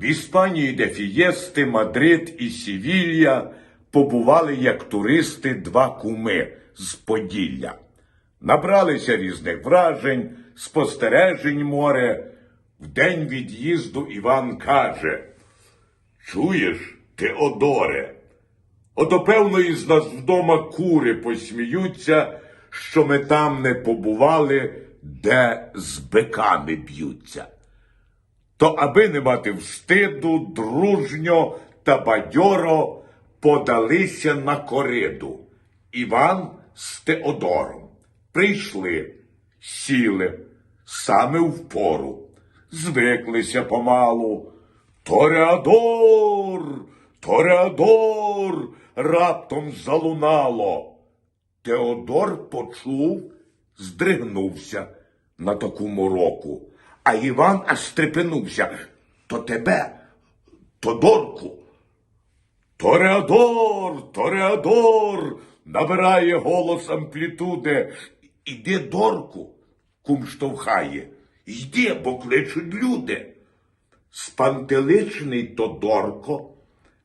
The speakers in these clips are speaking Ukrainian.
В Іспанії, де Фієсти, Мадрид і Сівілля побували як туристи два куми з Поділля. Набралися різних вражень, спостережень море. В день від'їзду Іван каже: Чуєш, Теодоре, ото певно із нас вдома кури посміються, що ми там не побували, де з биками б'ються. То аби не мати встиду, дружньо та бадьоро подалися на кориду. Іван з Теодором. Прийшли, сіли, саме в пору, звиклися помалу. Тореадор, Тореадор, раптом залунало. Теодор почув, здригнувся на таку мороку, а Іван аж стрепенувся. То тебе, Тодорку. Тореадор, Тореадор, набирає голос амплітуди. Іди, Дорку, кум штовхає. Йди, бо кличуть люди. Спантеличений Тодорко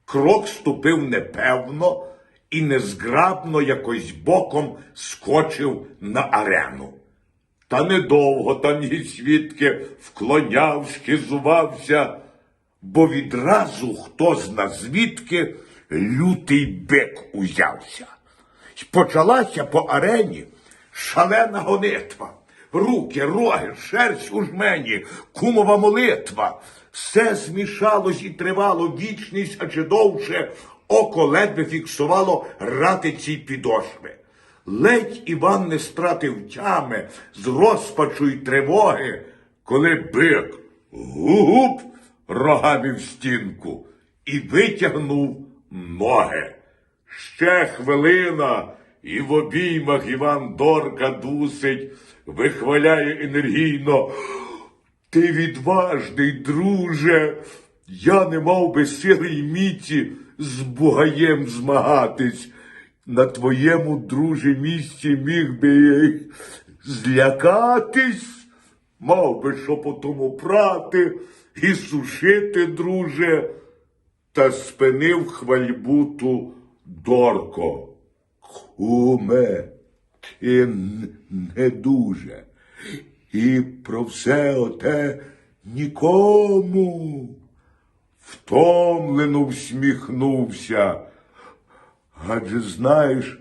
крок ступив непевно і незграбно якось боком скочив на арену. Та недовго там ні свідки вклоняв, шкізувався, бо відразу хто зна звідки лютий бик узявся. Почалася по арені шалена гонитва. Руки, роги, шерсть у жмені, кумова молитва. Все змішалось і тривало вічність, а чи довше око ледве фіксувало ратиці підошви. Ледь Іван не стратив тями з розпачу й тривоги, коли бик гуп рогами в стінку і витягнув ноги. Ще хвилина, і в обіймах Іван Дорка дусить, вихваляє енергійно. Ти відважний, друже. Я не мав би сили й міці з бугаєм змагатись. На твоєму, друже, місці міг би злякатись, мав би що потому прати і сушити, друже, та спинив хвальбуту Дорко. Куме, ти не дуже. І про все оте нікому. Втомлено всміхнувся. Адже знаєш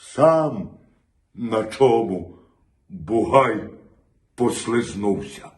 сам на чому Бугай послизнувся.